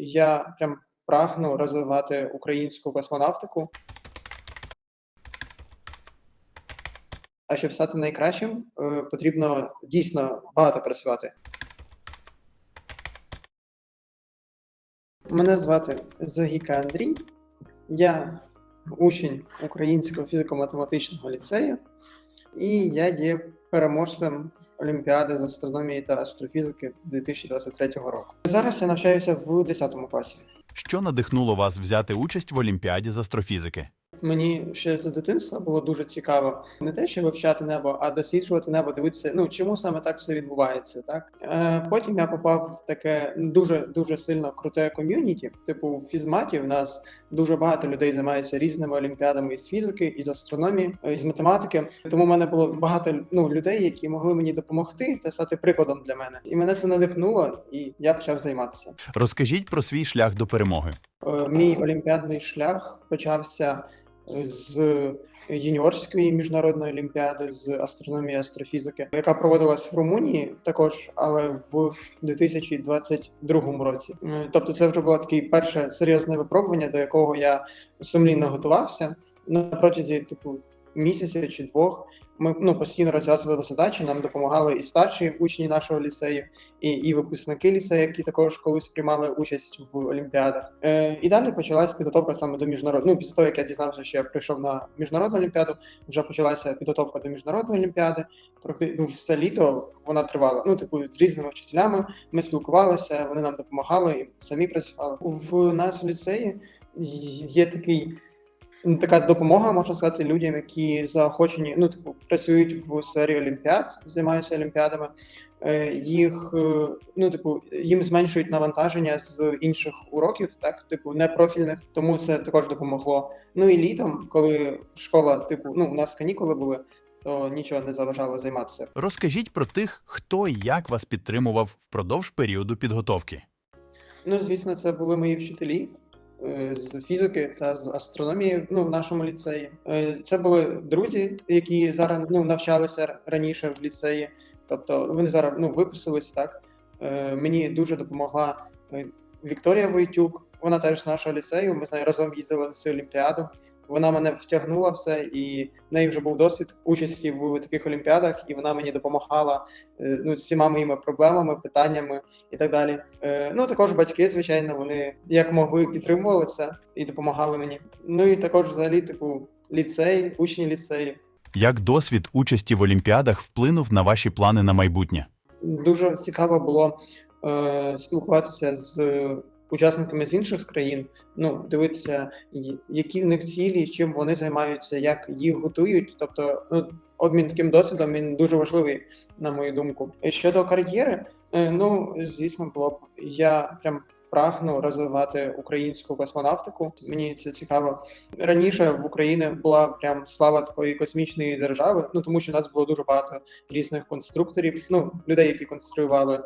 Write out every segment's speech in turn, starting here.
я прям прагну розвивати українську космонавтику. А щоб стати найкращим, е, потрібно дійсно багато працювати. Мене звати Загіка Андрій. Я учень Українського фізико-математичного ліцею, і я є переможцем Олімпіади з астрономії та астрофізики 2023 року. Зараз я навчаюся в 10 класі. Що надихнуло вас взяти участь в Олімпіаді з астрофізики? Мені ще з дитинства було дуже цікаво не те, що вивчати небо, а досліджувати небо, дивитися, ну чому саме так все відбувається. Так е, потім я попав в таке дуже дуже сильно круте ком'юніті. Типу, в фізматі в нас дуже багато людей займаються різними олімпіадами із фізики, із астрономії, е, із математики. Тому в мене було багато ну людей, які могли мені допомогти та стати прикладом для мене. І мене це надихнуло, і я почав займатися. Розкажіть про свій шлях до перемоги. Е, Мій олімпіадний шлях почався з юніорської міжнародної олімпіади з астрономії та астрофізики, яка проводилась в Румунії також, але в 2022 році. Е, Тобто, це вже було таке перше серйозне випробування, до якого я сумлінно готувався на протязі типу місяця чи двох. Ми ну постійно розв'язували задачі. Нам допомагали і старші учні нашого ліцею, і, і випускники ліцею, які також колись приймали участь в олімпіадах. Е, і далі почалась підготовка саме до міжнародної. Ну, після того, як я дізнався, що я прийшов на міжнародну олімпіаду, вже почалася підготовка до міжнародної олімпіади. Практи- ну, все літо вона тривала. Ну, типу, з різними вчителями. Ми спілкувалися, вони нам допомагали, і самі працювали. В нас в ліцеї є такий. Ну, Така допомога, можна сказати, людям, які заохочені, ну, типу, працюють в сфері олімпіад, займаються олімпіадами. Е, Їх, е, ну, типу, їм зменшують навантаження з інших уроків, так, типу, непрофільних, тому це також допомогло. Ну і літом, коли школа, типу, ну, у нас канікули були, то нічого не заважало займатися. Розкажіть про тих, хто і як вас підтримував впродовж періоду підготовки. Ну, звісно, це були мої вчителі з фізики та з астрономії ну, в нашому ліцеї. Е, Це були друзі, які зараз ну, навчалися раніше в ліцеї. Тобто вони зараз ну, випустились так. Е, Мені дуже допомогла е, Вікторія Войтюк. Вона теж з нашого ліцею. Ми з нею разом їздили на цю олімпіаду. Вона мене втягнула в це, і в неї вже був досвід участі в таких олімпіадах, і вона мені допомагала е, ну, з всіма моїми проблемами, питаннями і так далі. Е, ну також батьки, звичайно, вони як могли підтримували це і допомагали мені. Ну і також, взагалі, типу, ліцей, учні ліцею. Як досвід участі в Олімпіадах вплинув на ваші плани на майбутнє? Дуже цікаво було е, спілкуватися з учасниками з інших країн. Ну, дивитися, які в них цілі, чим вони займаються, як їх готують. Тобто, ну, обмін таким досвідом він дуже важливий, на мою думку. Щодо кар'єри, е, ну звісно, було б я прям. Прагну розвивати українську космонавтику. Мені це цікаво. Раніше в Україні була прям слава такої космічної держави. Ну тому що в нас було дуже багато різних конструкторів, ну людей, які конструювали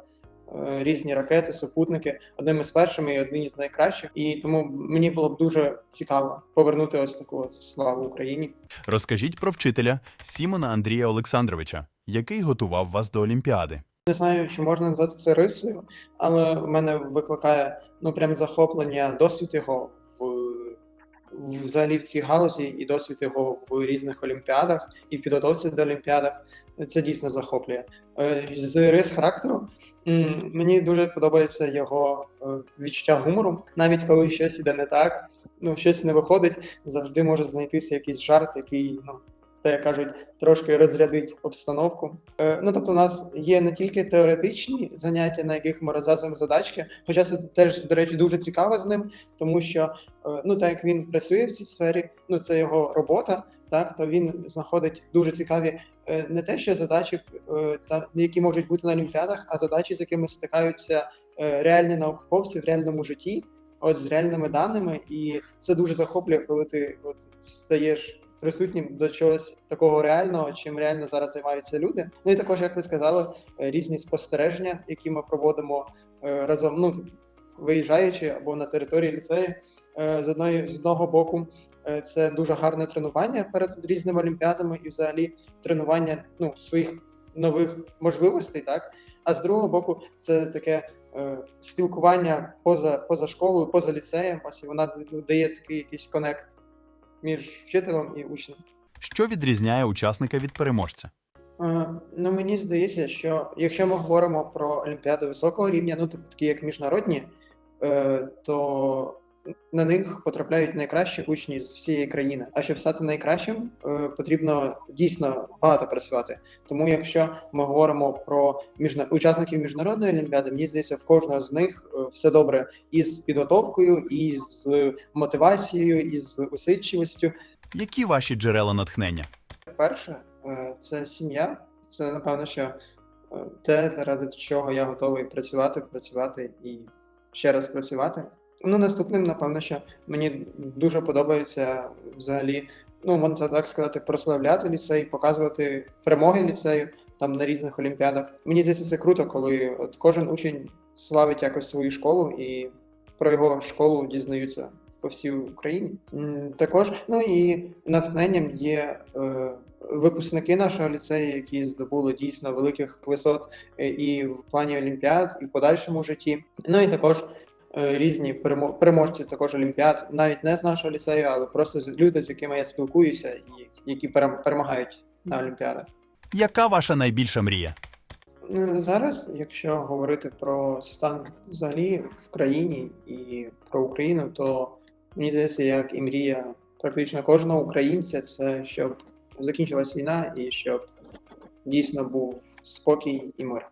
різні ракети, супутники, одними з першими і одні з найкращих. І тому мені було б дуже цікаво повернути ось таку славу Україні. Розкажіть про вчителя Сімона Андрія Олександровича, який готував вас до Олімпіади. Не знаю, чи можна назвати це рисою, але в мене викликає ну прям захоплення досвід його в, взагалі в цій галузі, і досвід його в різних олімпіадах і в підготовці до олімпіадах. Це дійсно захоплює. Е, З рис характеру мені дуже подобається його е, відчуття гумору, навіть коли щось іде не так, ну щось не виходить, завжди може знайтися якийсь жарт, який ну те, як кажуть, трошки розрядить обстановку. Е, ну тобто, у нас є не тільки теоретичні заняття, на яких ми розв'язуємо задачки, хоча це теж, до речі, дуже цікаво з ним, тому що е, ну так як він працює в цій сфері, ну це його робота. Так, то він знаходить дуже цікаві не те, що задачі, е, та які можуть бути на олімпіадах, а задачі, з якими стикаються е, реальні науковці в реальному житті, ось з реальними даними, і це дуже захоплює, коли ти от стаєш присутнім до чогось такого реального, чим реально зараз займаються люди. Ну і також, як ви сказали, е, різні спостереження, які ми проводимо е, разом, ну виїжджаючи або на території ліцею. Е, З одної з одного боку, е, це дуже гарне тренування перед різними олімпіадами і взагалі тренування ну, своїх нових можливостей, так. А з другого боку, це таке е, спілкування поза, поза школою, поза ліцеєм. Ось і вона дає такий якийсь конект між вчителем і учнем. Що відрізняє учасника від переможця? Е, Ну, мені здається, що якщо ми говоримо про олімпіади високого рівня, ну типу такі як міжнародні, е, то на них потрапляють найкращі учні з всієї країни. А щоб стати найкращим, е, потрібно дійсно багато працювати. Тому, якщо ми говоримо про міжна... учасників міжнародної олімпіади, мені здається, в кожного з них е, все добре із підготовкою, і з мотивацією, і з усидчивістю. Які ваші джерела натхнення? Перше, е, це сім'я. Це напевно, що те, заради чого я готовий працювати, працювати і ще раз працювати. Ну, наступним, напевно, що мені дуже подобається взагалі, ну можна так сказати, прославляти ліцей, показувати перемоги ліцею там на різних олімпіадах. Мені здається, це круто, коли от кожен учень славить якось свою школу і про його школу дізнаються по всій Україні. Також, ну і натхненням є е, випускники нашого ліцею, які здобули дійсно великих висот е, і в плані олімпіад, і в подальшому житті. Ну і також різні перемо- переможці також олімпіад, навіть не з нашого ліцею, але просто люди, з якими я спілкуюся, і які перем- перемагають на олімпіадах. Яка ваша найбільша мрія? Ну, Зараз, якщо говорити про стан взагалі в країні і про Україну, то мені здається, як і мрія практично кожного українця, це щоб закінчилась війна і щоб дійсно був спокій і мир.